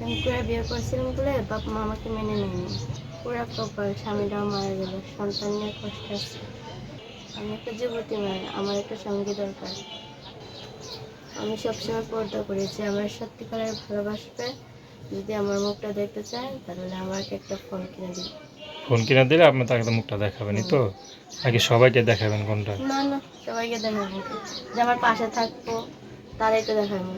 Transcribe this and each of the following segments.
আমি করে বিয়ে করছিলাম বলে বাপ মা আমাকে মেনে নেয়নি। পুরা কপাল স্বামীটাও মারা গেল সন্তান নিয়ে কষ্ট আছে। আমি একটা যুবতী মেয়ে আমার একটা সঙ্গী দরকার। আমি সবসময় পর্দা করেছি আমার সত্যিকারের ভালোবাসবে। যদি আমার মুখটা দেখতে চায় তাহলে আমাকে একটা ফোন কিনে দিন ফোন কিনে দিলে আপনি তাকে তো মুখটা দেখাবেনই তো। নাকি সবাইকে দেখাবেন কোনটা? না না সবাইকে দেখাবেন। যে আমার পাশে থাকব তারাই তো দেখাবো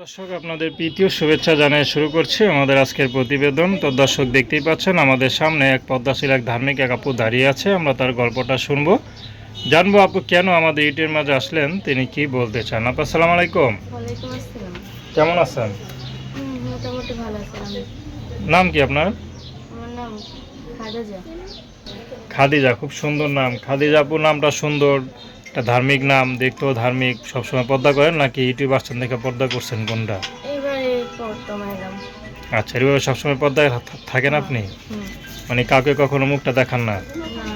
দর্শক আপনাদের প্রীতীয় শুভেচ্ছা জানিয়ে শুরু করছি আমাদের আজকের প্রতিবেদন। তো দর্শক দেখতেই পাচ্ছেন আমাদের সামনে এক পদ্মাশীল এক ধার্মিক এক আপু দাঁড়িয়ে আছে। আমরা তার গল্পটা শুনব। জানব আপু কেন আমাদের ইটের মাঝে আসলেন? তিনি কি বলতে চান? আপু আসসালামু আলাইকুম। কেমন আছেন? নাম কি আপনার? খাদিজা। খুব সুন্দর নাম। খাদিজা আপুর নামটা সুন্দর। একটা ধার্মিক নাম দেখতেও ধার্মিক সবসময় পর্দা করেন নাকি ইউটিউব আসছেন দেখে পর্দা করছেন কোনটা? আচ্ছা এভাবে সবসময় পর্দায় থাকেন আপনি? মানে কাউকে কখনো মুখটা দেখান না? না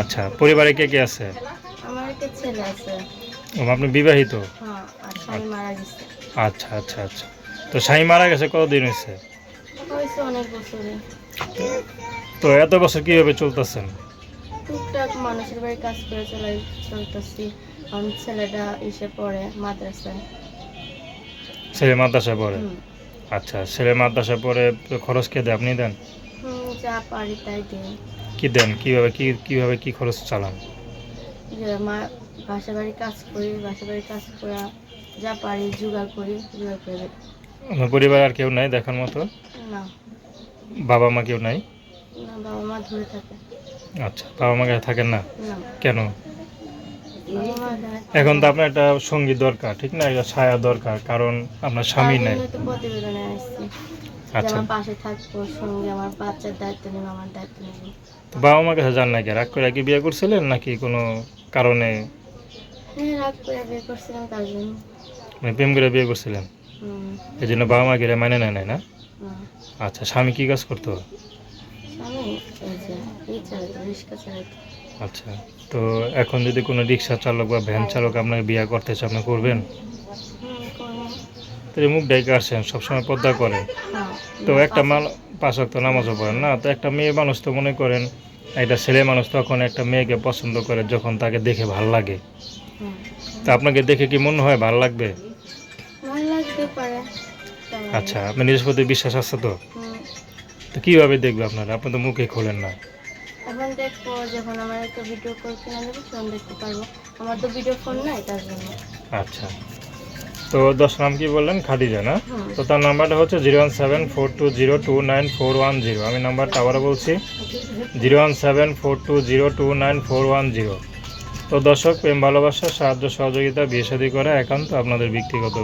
আচ্ছা পরিবারে কে কে আছে? আপনি বিবাহিত? হ্যাঁ আচ্ছা আচ্ছা আচ্ছা। তো স্বামী মারা গেছে কতদিন হয়েছে? তো এত বছর কীভাবে চলতেছেন? টুকটাক মানুষের বাড়ি কাজ করে চলাই চলতেছি। আমার ছেলেটা এসে পড়ে মাদ্রাসায়। ছেলে মাদ্রাসা পড়ে? আচ্ছা ছেলে মাদ্রাসা পড়ে খরচ কে দেয় আপনি দেন? যা পারি তাই দিই। কি দেন? কীভাবে কি কীভাবে কি খরচ চালান? যে মা বাসা বাড়ি কাজ করি বাসা বাড়ি কাজ করা যা পারি জোগাড় করি জোগাড় করে। পরিবার আর কেউ নাই দেখার মতো? না। বাবা মা কেউ নাই? বাবা মা ধরে থাকে। আচ্ছা বাবা মা কাছে থাকেন না? না। কেন? এখন তো আপনার একটা সঙ্গী দরকার ঠিক না? একটা ছায়া দরকার কারণ আপনার স্বামী নাই। আচ্ছা। পাশে থাকব সঙ্গে আমার বাচ্চার দায়িত্ব নেব আমার দায়িত্ব নেব। তো বাবা মার কাছে যান নাকি রাগ করে কি বিয়ে করছিলেন নাকি কোনো কারণে? হ্যাঁ রাগ করে বিয়ে করছিলাম তার জন্য। মানে প্রেম করে বিয়ে করছিলেন? এই জন্য বাবা মা গেলে মানে নেয় না? না। আচ্ছা স্বামী কি কাজ করতো? আচ্ছা তো এখন যদি কোনো রিক্সা চালক বা ভ্যান চালক আপনাকে বিয়ে করতে আপনি করবেন? তো মুখ ডাইকে আসছেন সবসময় পর্দা করেন তো একটা মান পাশক তো নামাজও পড়েন না? তো একটা মেয়ে মানুষ তো মনে করেন একটা ছেলে মানুষ তখন একটা মেয়েকে পছন্দ করে যখন তাকে দেখে ভালো লাগে। তো আপনাকে দেখে কি মনে হয় ভালো লাগবে? আচ্ছা আপনার নিজের প্রতি বিশ্বাস আছে তো। তো কীভাবে দেখবে আপনারা? আপনি তো মুখে খোলেন না। এখন দেখব যখন আমার একটা ভিডিও কল কিনে দেবো তখন দেখতে পারব। আমার তো ভিডিও ফোন নাই তার জন্য। আচ্ছা। তো দশ নাম কি বললেন? খাদিজা না? তো তার নাম্বারটা হচ্ছে zero one seven four two zero two nine four one zero. আমি নাম্বারটা আবারও বলছি। Zero one seven four two zero two nine four one zero. তো দর্শক প্রেম ভালোবাসা সাহায্য সহযোগিতা বিয়ে শাদী করা একান্ত আপনাদের ব্যক্তিগত।